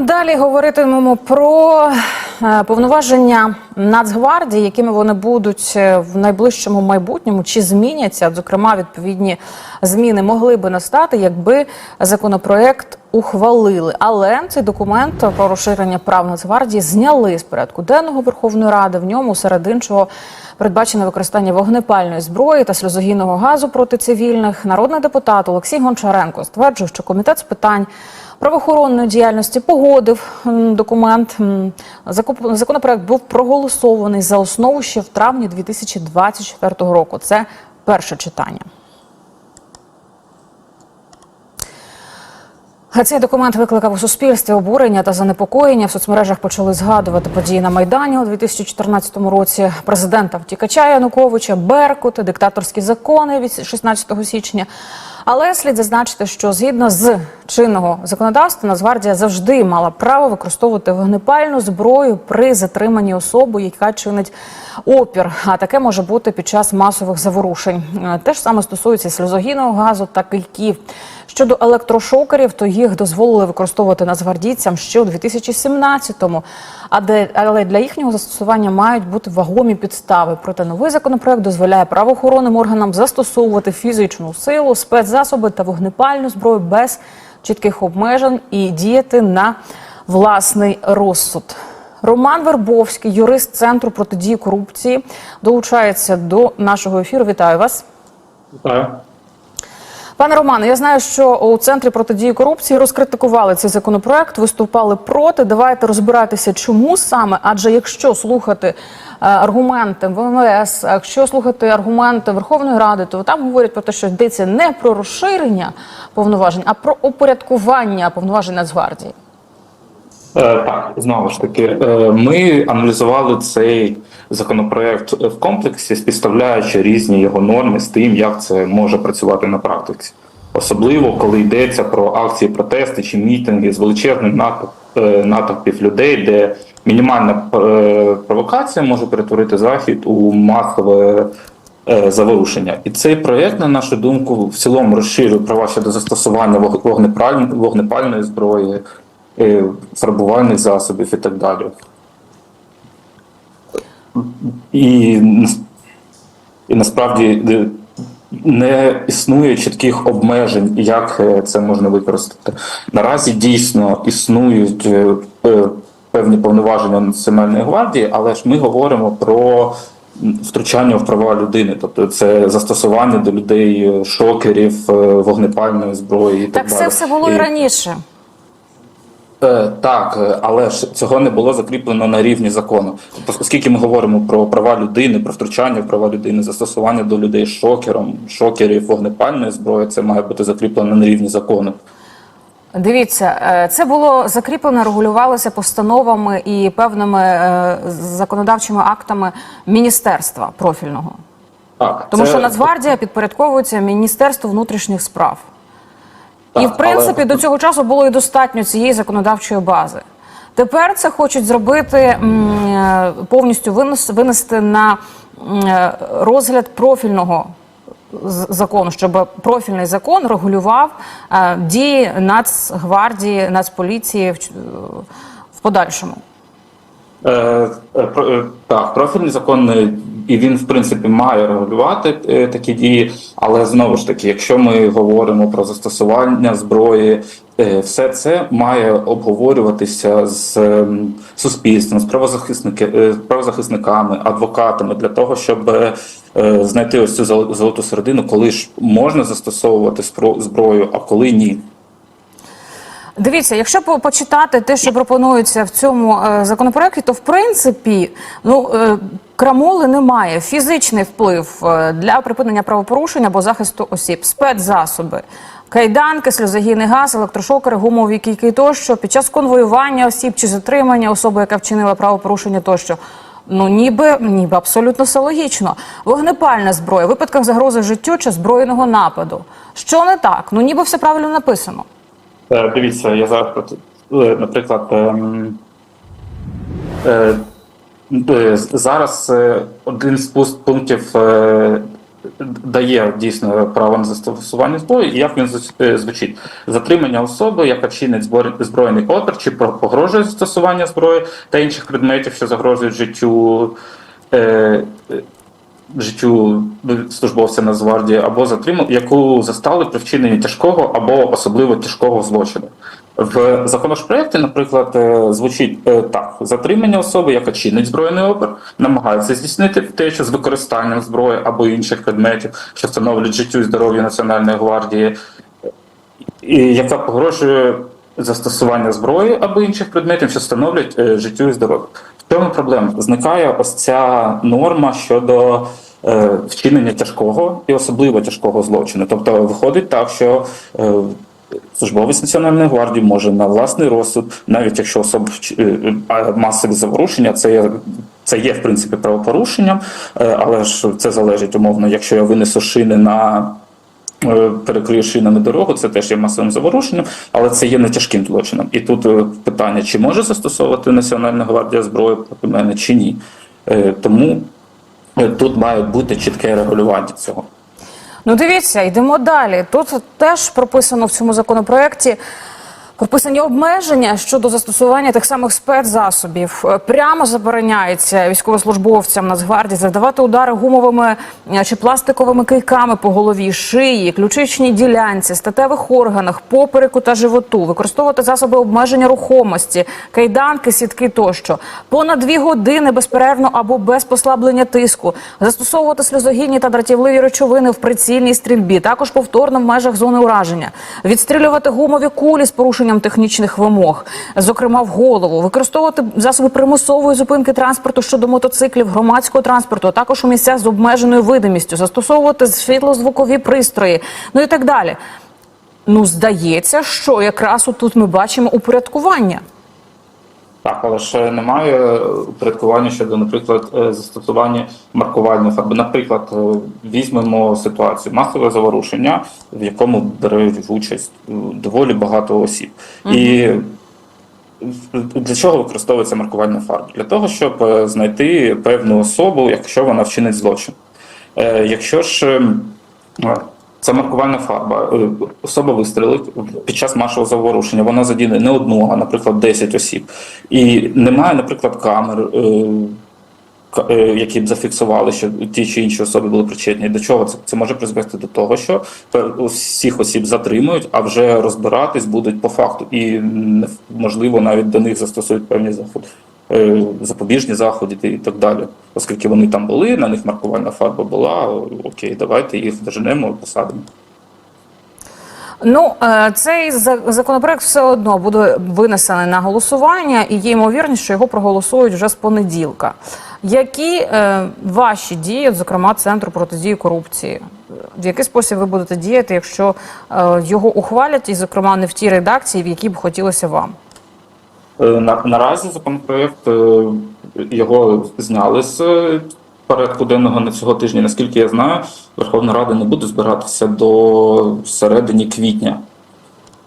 Далі говоритимемо про е, повноваження Нацгвардії, якими вони будуть е, в найближчому майбутньому, чи зміняться. Зокрема, відповідні зміни могли би настати, якби законопроект ухвалили. Але цей документ про розширення прав Нацгвардії зняли з порядку денного Верховної Ради. В ньому серед іншого передбачено використання вогнепальної зброї та сльозогінного газу проти цивільних. Народний депутат Олексій Гончаренко стверджує, що комітет з питань правоохоронної діяльності погодив документ. Законопроект був проголосований за основу ще в травні 2024 року. Це перше читання. Цей документ викликав у суспільстві обурення та занепокоєння. В соцмережах почали згадувати події на Майдані у 2014 році. Президента втікача Януковича, Беркут, диктаторські закони від 16 січня. Але слід зазначити, що згідно з чинного законодавства Нацгвардія завжди мала право використовувати вогнепальну зброю при затриманні особи, яка чинить опір. А таке може бути під час масових заворушень. Те ж саме стосується сльозогінного газу та кийків. Щодо електрошокерів, то їх дозволили використовувати нацгвардійцям ще у 2017-му. А але для їхнього застосування мають бути вагомі підстави. Проте новий законопроект дозволяє правоохоронним органам застосовувати фізичну силу, спецзасоби та вогнепальну зброю без чітких обмежень і діяти на власний розсуд. Роман Вербовський, юрист центру протидії корупції, долучається до нашого ефіру. Вітаю вас. Вітаю. Пане Романе, я знаю, що у центрі протидії корупції розкритикували цей законопроект, виступали проти. Давайте розбиратися, чому саме. Адже якщо слухати е, аргументи ВМС, якщо слухати аргументи Верховної Ради, то там говорять про те, що йдеться не про розширення повноважень, а про упорядкування повноважень Нацгвардії. Е, Так, знову ж таки, е, ми аналізували цей законопроект в комплексі, співставляючи різні його норми з тим, як це може працювати на практиці. Особливо, коли йдеться про акції протести чи мітинги з величезним е, натовпів людей, де мінімальна провокація може перетворити захід у масове заворушення. І цей проєкт, на нашу думку, в цілому розширює права щодо застосування вог- вогнепальної зброї, фарбувальних засобів і так далі. І, і насправді е, не існує чітких обмежень, як е, це можна використати. Наразі дійсно існують е, е, певні повноваження Національної гвардії, але ж ми говоримо про втручання в права людини, тобто це застосування до людей е, шокерів, е, вогнепальної зброї. І так, Так це далі. все було і раніше. Е, Так, е, але ж цього не було закріплено на рівні закону. Тобто, оскільки ми говоримо про права людини, про втручання в права людини, застосування до людей шокером, шокерів, вогнепальної зброї, це має бути закріплено на рівні закону. Дивіться, е, це було закріплено, регулювалося постановами і певними е, законодавчими актами міністерства профільного. Так, Тому це- що Нацгвардія підпорядковується Міністерству внутрішніх справ. І в принципі але- до цього часу було і достатньо цієї законодавчої бази. Тепер це хочуть зробити е, повністю винести на е, розгляд профільного закону, щоб профільний закон регулював е, дії Нацгвардії, Нацполіції в, подальшому. Е, е, про- е, Так, профільний закон і він в принципі має регулювати е, такі дії, але знову ж таки, якщо ми говоримо про застосування зброї, е, все це має обговорюватися з ем, суспільством, з е, правозахисниками, адвокатами для того, щоб знайти ось цю зол- золоту середину, коли ж можна застосовувати зброю, а коли ні. Дивіться, якщо почитати те, що пропонується в цьому е, законопроекті, то в принципі ну е, крамоли немає. Фізичний вплив е, для припинення правопорушень або захисту осіб, спецзасоби, кайданки, сльозогінний газ, електрошокери, гумові кійки тощо під час конвоювання осіб чи затримання особи, яка вчинила правопорушення тощо. Ну, ніби, ніби абсолютно все логічно. Вогнепальна зброя випадках загрози життю чи збройного нападу. Що не так? Ну ніби все правильно написано. Е, Дивіться, я зараз е, наприклад. ем, е, Зараз один з пунктів дає дійсно право на застосування зброї, і як він звучить: затримання особи, яка чинить збройний опір чи погрожує застосування зброї та інших предметів, що загрожують життю. Життю службовця Нацгвардії або затримав, яку застали при вчиненні тяжкого або особливо тяжкого злочину. В законопроекті, наприклад, е, звучить е, так: затримання особи, яка чинить збройний опір, намагається здійснити втечу з використанням зброї або інших предметів, що становлять життю і здоров'ю Національної гвардії, і яка погрожує застосування зброї або інших предметів, що становлять е, життю і здоров'ю. В чому проблема? Зникає ось ця норма щодо е, вчинення тяжкого і особливо тяжкого злочину. Тобто виходить так, що е, службовець Національної гвардії може на власний розсуд, навіть якщо особа е, масові заворушення, це є, це є в принципі правопорушенням, але ж це залежить умовно, якщо я винесу шини на е, перекрию шинами дорогу, це теж є масовим заворушенням, але це є не тяжким злочином. І тут е, питання, чи може застосовувати Національна гвардія зброю проти мене, чи ні. Е, Тому тут має бути чітке регулювання цього. Ну, дивіться, йдемо далі. Тут теж прописано в цьому законопроекті. Прописані обмеження щодо застосування тих самих спецзасобів. Е, Прямо забороняється військовослужбовцям Нацгвардії завдавати удари гумовими е, чи пластиковими кийками по голові, шиї, ключичній ділянці, статевих органах, попереку та животу, використовувати засоби обмеження рухомості, кайданки, сітки тощо. Понад дві години безперервно або без послаблення тиску, застосовувати сльозогінні та дратівливі речовини в прицільній стрільбі, також повторно в межах зони ураження, відстрілювати гумові кулі з порушенням технічних вимог, зокрема в голову, використовувати засоби примусової зупинки транспорту щодо мотоциклів, громадського транспорту, а також у місцях з обмеженою видимістю, застосовувати світлозвукові пристрої, ну і так далі. Ну, здається, що якраз тут ми бачимо упорядкування. Так, але ж немає упорядкування щодо, наприклад, е, застосування маркувальної фарби. Наприклад, е, візьмемо ситуацію масове заворушення, в якому беруть участь е, доволі багато осіб. І для чого використовується маркувальна фарба? Для того, щоб е, знайти певну особу, якщо вона вчинить злочин. Е, Якщо ж е, це маркувальна фарба, е, особа вистрілить під час масового заворушення, вона задіне не одну, а, наприклад, 10 осіб. І немає, наприклад, камер, е, е, які б зафіксували, що ті чи інші особи були причетні. До чого це? Це може призвести до того, що усіх осіб затримують, а вже розбиратись будуть по факту, і можливо навіть до них застосують певні заходи. Е, Запобіжні заходи і так далі, оскільки вони там були, на них маркувальна фарба була. Окей, давайте їх доженемо, посадимо. Ну, е, цей законопроект все одно буде винесений на голосування, і є ймовірність, що його проголосують вже з понеділка. Які е, ваші дії, зокрема, центру протидії корупції? В який спосіб ви будете діяти, якщо е, його ухвалять, і, зокрема, не в тій редакції, в якій б хотілося вам? Е, На, наразі законопроект е, його зняли з е, порядку денного на цього тижня. Наскільки я знаю, Верховна Рада не буде збиратися до середини квітня.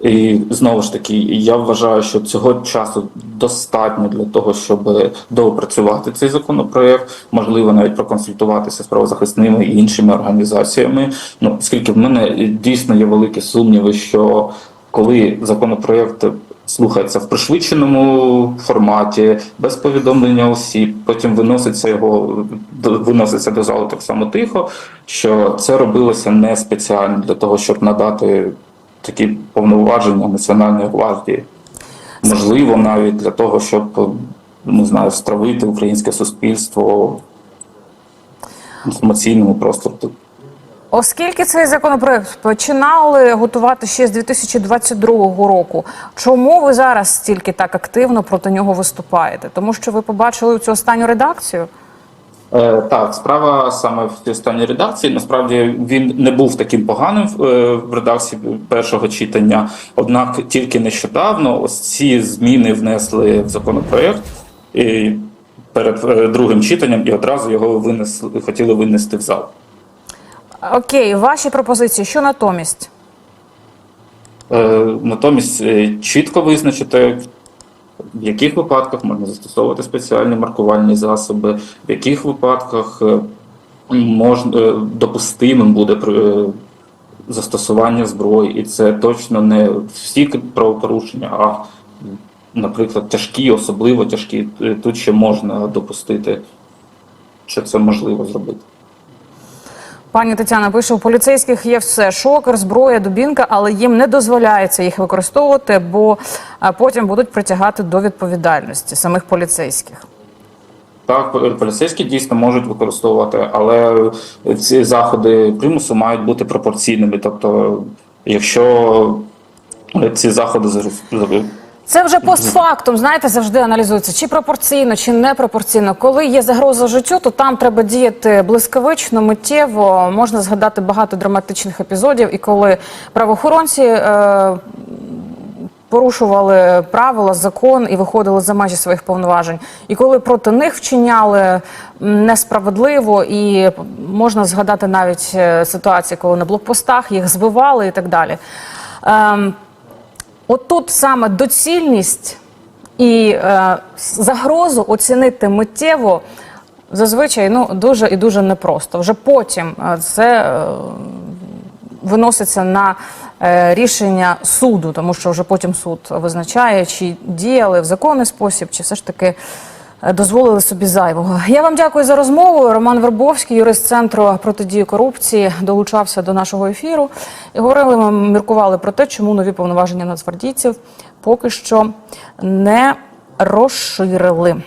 І знову ж таки, я вважаю, що цього часу достатньо для того, щоб доопрацювати цей законопроект, можливо, навіть проконсультуватися з правозахисними і іншими організаціями. Ну, оскільки в мене дійсно є великі сумніви, що коли законопроект слухається в пришвидшеному форматі, без повідомлення осіб, потім виноситься його виноситься до залу так само тихо, що це робилося не спеціально для того, щоб надати такі повноваження Національної гвардії. Можливо, навіть для того, щоб не знаю, стравити українське суспільство в інформаційному просторі. Оскільки цей законопроект починали готувати ще з 2022 року, чому ви зараз стільки так активно проти нього виступаєте? Тому що ви побачили цю останню редакцію? Е, так, справа саме в цій останній редакції. Насправді він не був таким поганим е, в редакції першого читання. Однак тільки нещодавно ось ці зміни внесли в законопроект і перед е, другим читанням і одразу його винесли, хотіли винести в зал. Окей, ваші пропозиції, що натомість? Е, Натомість е, чітко визначити, в яких випадках можна застосовувати спеціальні маркувальні засоби, в яких випадках е, можна допустимим буде застосування зброї, і це точно не всі правопорушення, а, наприклад, тяжкі, особливо тяжкі. Тут ще можна допустити, що це можливо зробити. Пані Тетяна пише, у поліцейських є все: шокер, зброя, дубінка, але їм не дозволяється їх використовувати, бо е, потім будуть притягати до відповідальності самих поліцейських. Так, е, поліцейські дійсно можуть використовувати, але ці заходи примусу мають бути пропорційними. Тобто, якщо ці заходи Це вже постфактум, знаєте, завжди аналізується, чи пропорційно, чи не пропорційно. Коли є загроза життю, то там треба діяти блискавично, миттєво. Можна згадати багато драматичних епізодів, і коли правоохоронці. Е- Порушували правила, закон і виходили за межі своїх повноважень. І коли проти них вчиняли несправедливо, і можна згадати навіть е, ситуації, коли на блокпостах їх збивали і так далі. Ем, От тут саме доцільність і е, загрозу оцінити миттєво зазвичай ну, дуже і дуже непросто. Вже потім е, це е, виноситься на е, рішення суду, тому що вже потім суд визначає, чи діяли в законний спосіб, чи все ж таки. Е, Дозволили собі зайвого. Я вам дякую за розмову. Роман Вербовський, юрист центру протидії корупції, долучався до нашого ефіру. І говорили ми міркували про те, чому нові повноваження нацгвардійців поки що не розширили.